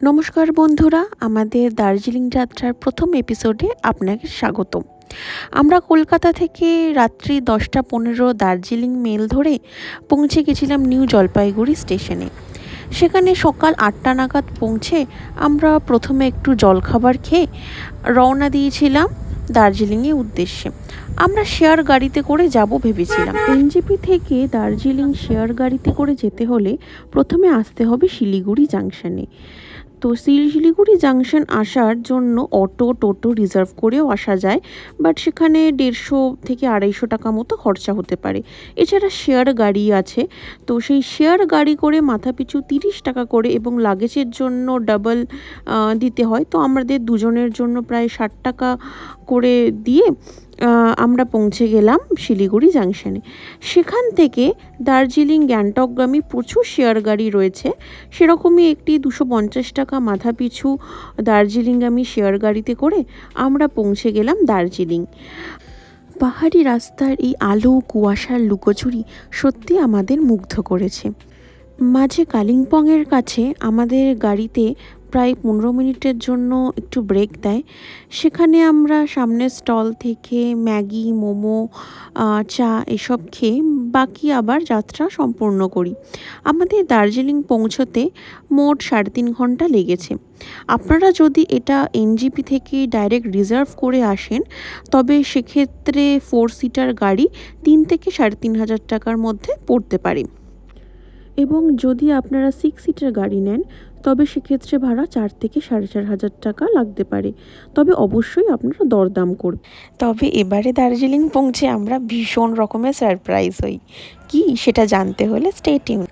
নমস্কার বন্ধুরা, আমাদের দার্জিলিং যাত্রার প্রথম এপিসোডে আপনাকে স্বাগত আমরা কলকাতা থেকে রাত্রি দশটা পনেরো দার্জিলিং মেল ধরে পৌঁছে গেছিলাম নিউ জলপাইগুড়ি স্টেশনে। সেখানে সকাল আটটা নাগাদ পৌঁছে আমরা প্রথমে একটু জলখাবার খেয়ে রওনা দিয়েছিলাম দার্জিলিংয়ের উদ্দেশ্যে। আমরা শেয়ার গাড়িতে করে যাব ভেবেছিলাম। এনজেপি থেকে দার্জিলিং শেয়ার গাড়িতে করে যেতে হলে প্রথমে আসতে হবে শিলিগুড়ি জাংশনে। তো শিল- শিলিগুড়ি জাংশন আসার জন্য অটো, টোটো রিজার্ভ করেও আসা যায়, বাট সেখানে দেড়শো থেকে আড়াইশো টাকা মতো খরচা হতে পারে। এছাড়া শেয়ার গাড়ি আছে, তো সেই শেয়ার গাড়ি করে মাথাপিছু তিরিশ টাকা করে এবং লাগেজের জন্য ডাবল দিতে হয়। তো আমাদের দুজনের জন্য প্রায় ষাট টাকা করে দিয়ে আমরা পৌঁছে গেলাম শিলিগুড়ি জাংশনে। সেখান থেকে দার্জিলিং, গ্যাংটকগামী প্রচুর শেয়ার গাড়ি রয়েছে। সেরকমই একটি দুশো পঞ্চাশ টাকা মাথা পিছু দার্জিলিংগামী শেয়ার গাড়িতে করে আমরা পৌঁছে গেলাম দার্জিলিং। পাহাড়ি রাস্তার এই আলো, কুয়াশার লুকোচুরি সত্যি আমাদের মুগ্ধ করেছে। মাঝে কালিম্পংয়ের কাছে আমাদের গাড়িতে প্রায় পনেরো মিনিটের জন্য একটু ব্রেক দেয়। সেখানে আমরা সামনের স্টল থেকে ম্যাগি, মোমো চা এসব খেয়ে বাকি আবার যাত্রা সম্পূর্ণ করি। আমাদের দার্জিলিং পৌঁছতে মোট সাড়ে তিন ঘণ্টা লেগেছে। আপনারা যদি এটা এনজিপি থেকে ডাইরেক্ট রিজার্ভ করে আসেন, তবে সেক্ষেত্রে ফোর সিটার গাড়ি তিন থেকে সাড়ে তিন হাজার টাকার মধ্যে পড়তে পারে। এবং যদি আপনারা সিক্স সিটার গাড়ি নেন, তবে সেক্ষেত্রে ভাড়া চার থেকে সাড়ে চার হাজার টাকা লাগতে পারে। তবে অবশ্যই আপনারা দরদাম করবেন তবে এবারে দার্জিলিং পৌঁছে আমরা ভীষণ রকমের সারপ্রাইজ হই। কি? সেটা জানতে হলে স্টেটিং